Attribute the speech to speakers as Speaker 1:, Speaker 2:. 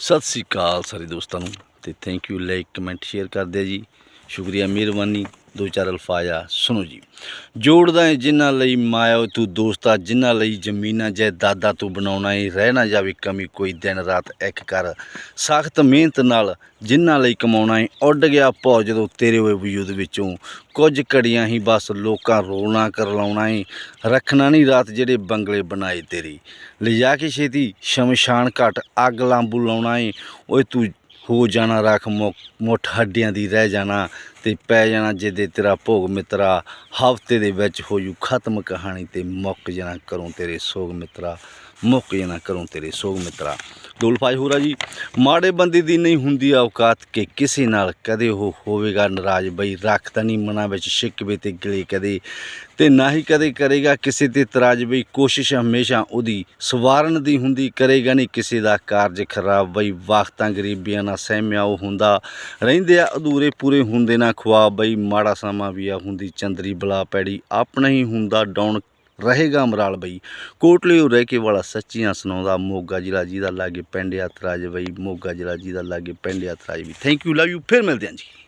Speaker 1: ਸਤਿ ਸ੍ਰੀ ਅਕਾਲ ਸਾਰੇ ਦੋਸਤਾਂ ਨੂੰ ਤੇ thank you like comment share ਕਰਦੇ ਜੀ। ਸ਼ੁਕਰੀਆ, ਮਿਹਰਬਾਨੀ। ਦੋ ਚਾਰ ਅਲਫਾਜ਼ਾ ਸੁਣੋ ਜੀ। ਜੋੜਦਾ ਏ ਜਿਨ੍ਹਾਂ ਲਈ ਮਾਇਆ ਤੂੰ ਦੋਸਤਾ ਜਿਨ੍ਹਾਂ ਲਈ ਜ਼ਮੀਨਾਂ ਜਾਇਦਾਦਾਂ ਤੂੰ ਬਣਾਉਣਾ ਏ। ਰਹਿ ਨਾ ਜਾਵੇ ਕਮੀ, ਕੋਈ ਦਿਨ ਰਾਤ ਇੱਕ ਕਰ। ਸਖਤ ਮਿਹਨਤ ਨਾਲ ਜਿਨ੍ਹਾਂ ਲਈ ਕਮਾਉਣਾ ਏ, ਉੱਡ ਗਿਆ ਭੌ ਜਦੋਂ ਤੇਰੇ ਹੋਏ ਵਜੂਦ ਵਿੱਚੋਂ। ਕੁਝ ਘੜੀਆਂ ਹੀ ਬਸ ਲੋਕਾਂ ਰੋਣਾ ਕਰਲਾਉਣਾ ਏ। ਰੱਖਣਾ ਨਹੀਂ ਰਾਤ ਜਿਹੜੇ ਬੰਗਲੇ ਬਣਾਏ ਤੇਰੀ। ਲਿਜਾ ਕੇ ਛੇਤੀ, ਸ਼ਮਸ਼ਾਨ ਘਾਟ ਅੱਗ ਲਾਂਬੂ ਲਾਉਣਾ ਏ। ਓਏ ਤੂੰ ਹੋ ਜਾਣਾ, ਰੱਖ ਮੁੱਠ ਹੱਡੀਆਂ ਦੀ ਰਹਿ ਜਾਣਾ। ਤੇ ਪੈ ਜਾਣਾ ਜਿਹਦੇ ਤੇਰਾ ਭੋਗ ਮਿੱਤਰਾ, ਹਫ਼ਤੇ ਦੇ ਵਿੱਚ ਹੋ ਜੂ ਖਤਮ ਕਹਾਣੀ ਤੇ ਮੁੱਕ ਜਾਣਾ ਕਰੂੰ ਤੇਰੇ ਸੋਗ ਮਿੱਤਰਾ, ਮੁੱਕ ਜਾਣਾ ਕਰੂੰ ਤੇਰੇ ਸੋਗ ਮਿੱਤਰਾ। ਦੋਲਫਾਜ ਹੋਰਾ ਜੀ, ਮਾੜੇ ਬੰਦੇ ਦੀ ਨਹੀਂ ਹੁੰਦੀ ਔਕਾਤ ਕਿ ਕਿਸੇ ਨਾਲ ਕਦੇ ਉਹ ਹੋਵੇਗਾ ਨਾਰਾਜ਼, ਬਈ ਰੱਖਦਾ ਨਹੀਂ ਮਨਾਂ ਵਿੱਚ ਸ਼ਿਕਵੇ ਤੇ ਗਿਲੇ ਕਦੇ, ਤੇ ਨਾ ਹੀ ਕਦੇ ਕਰੇਗਾ ਕਿਸੇ ਤੇ ਇਤਰਾਜ਼, ਬਈ ਕੋਸ਼ਿਸ਼ ਹਮੇਸ਼ਾ ਉਹਦੀ ਸਵਾਰਨ ਦੀ ਹੁੰਦੀ, ਕਰੇਗਾ ਨਹੀਂ ਕਿਸੇ ਦਾ ਕਾਰਜ ਖਰਾਬ, ਬਈ ਵਕਤਾਂ ਗਰੀਬੀਆਂ ਨਾਲ ਸਹਿਮਿਆ ਉਹ ਹੁੰਦਾ, ਰਹਿੰਦੇ ਆ ਅਧੂਰੇ ਪੂਰੇ ਹੁੰਦੇ ਨਾ ਖੁਆਬ ਬਈ ਮਾੜਾ ਸਮਾਂ ਵੀ ਆ ਹੁੰਦੀ ਚੰਦਰੀ ਬਲਾ ਪੈੜੀ, ਆਪਣਾ ਹੀ ਹੁੰਦਾ ਡਾਉਣ ਰਹੇਗਾ ਅਮਰਾਲ ਬਈ। ਕੋਟਲੇ ਉਹ ਰਹਿ ਕੇ ਵਾਲਾ ਸੱਚੀਆਂ ਸੁਣਾਉਂਦਾ ਮੋਗਾ ਜ਼ਿਲ੍ਹਾ ਜੀ ਦਾ ਲਾਗੇ ਪਿੰਡ ਯਾਤਰਾਜ ਬਈ, ਮੋਗਾ ਜ਼ਿਲ੍ਹਾ ਜੀ ਦਾ ਲਾਗੇ ਪਿੰਡ ਯਾਤਰਾਜ ਵੀ। ਥੈਂਕ ਯੂ ਲਵ ਯੂ ਫਿਰ ਮਿਲਦੇ ਹਾਂ ਜੀ।